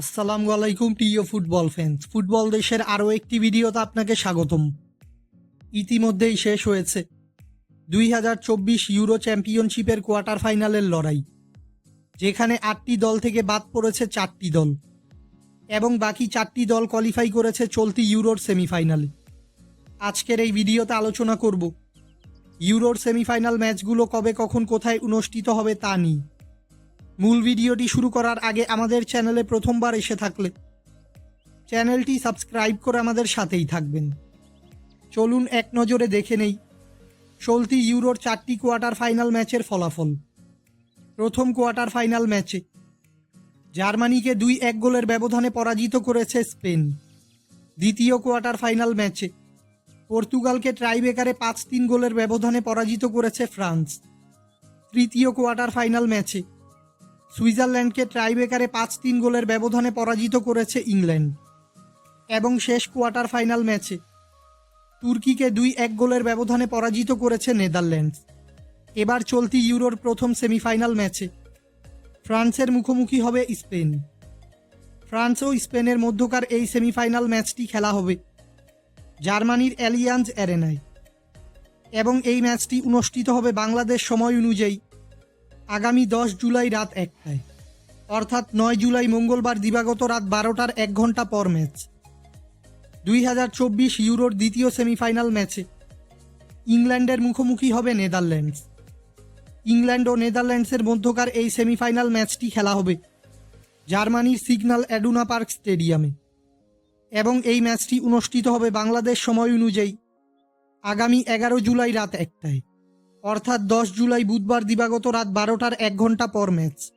আসসালামু আলাইকুম, প্রিয় ফুটবল ফ্যান্স ফুটবল দেশের আরও একটি ভিডিওতে আপনাকে স্বাগতম। ইতিমধ্যেই শেষ হয়েছে দুই হাজার চব্বিশ ইউরো চ্যাম্পিয়নশিপের কোয়ার্টার ফাইনালের লড়াই, যেখানে আটটি দল থেকে বাদ পড়েছে চারটি দল এবং বাকি চারটি দল কোয়ালিফাই করেছে চলতি ইউরোর সেমিফাইনালে আজকের এই ভিডিওতে আলোচনা করব, ইউরোর সেমিফাইনাল ম্যাচগুলো কবে কখন কোথায় অনুষ্ঠিত হবে তা নিয়ে। মূল ভিডিওটি শুরু করার আগে আমাদের চ্যানেলে প্রথমবার এসে থাকলে চ্যানেলটি সাবস্ক্রাইব করে আমাদের সাথেই থাকবেন। চলুন এক নজরে দেখে নেই চলতি ইউরোর চারটি কোয়ার্টার ফাইনাল ম্যাচের ফলাফল। প্রথম কোয়ার্টার ফাইনাল ম্যাচে জার্মানিকে দুই এক গোলের ব্যবধানে পরাজিত করেছে স্পেন। দ্বিতীয় কোয়ার্টার ফাইনাল ম্যাচে পর্তুগালকে ট্রাইবেকারে পাঁচ তিন গোলের ব্যবধানে পরাজিত করেছে ফ্রান্স। তৃতীয় কোয়ার্টার ফাইনাল ম্যাচে সুইজারল্যান্ডকে ট্রাইবেকারে পাঁচ তিন গোলের ব্যবধানে পরাজিত করেছে ইংল্যান্ড এবং শেষ কোয়ার্টার ফাইনাল ম্যাচে তুর্কিকে দুই এক গোলের ব্যবধানে পরাজিত করেছে নেদারল্যান্ডস। এবার চলতি ইউরোর প্রথম সেমিফাইনাল ম্যাচে ফ্রান্সের মুখোমুখি হবে স্পেন। ফ্রান্স ও স্পেনের মধ্যকার এই সেমিফাইনাল ম্যাচটি খেলা হবে জার্মানির অ্যালিয়ান্স অ্যারেনায় এবং এই ম্যাচটি অনুষ্ঠিত হবে বাংলাদেশ সময় অনুযায়ী আগামী দশ জুলাই রাত একটায়। অর্থাৎ নয় জুলাই মঙ্গলবার দিবাগত রাত বারোটার এক ঘণ্টা পর ম্যাচ। দুই হাজার চব্বিশ ইউরোর দ্বিতীয় সেমিফাইনাল ম্যাচে। ইংল্যান্ডের মুখোমুখি হবে নেদারল্যান্ডস। ইংল্যান্ড ও নেদারল্যান্ডসের মধ্যকার এই সেমিফাইনাল ম্যাচটি খেলা হবে জার্মানির সিগন্যাল অ্যাডুনা পার্ক স্টেডিয়ামে। এবং এই ম্যাচটি অনুষ্ঠিত হবে বাংলাদেশ সময় অনুযায়ী আগামী এগারো জুলাই রাত একটায়। অর্থাৎ দশ জুলাই বুধবার দিবাগত রাত বারোটার এক ঘণ্টা পর ম্যাচ।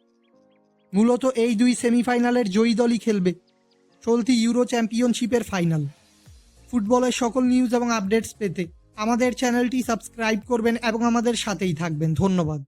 মূলত এই দুই সেমিফাইনালের জয়ী দলই খেলবে। চলতি ইউরো চ্যাম্পিয়নশিপের ফাইনাল। ফুটবলের সকল নিউজ এবং আপডেটস পেতে আমাদের চ্যানেলটি সাবস্ক্রাইব করবেন এবং আমাদের সাথেই থাকবেন। ধন্যবাদ।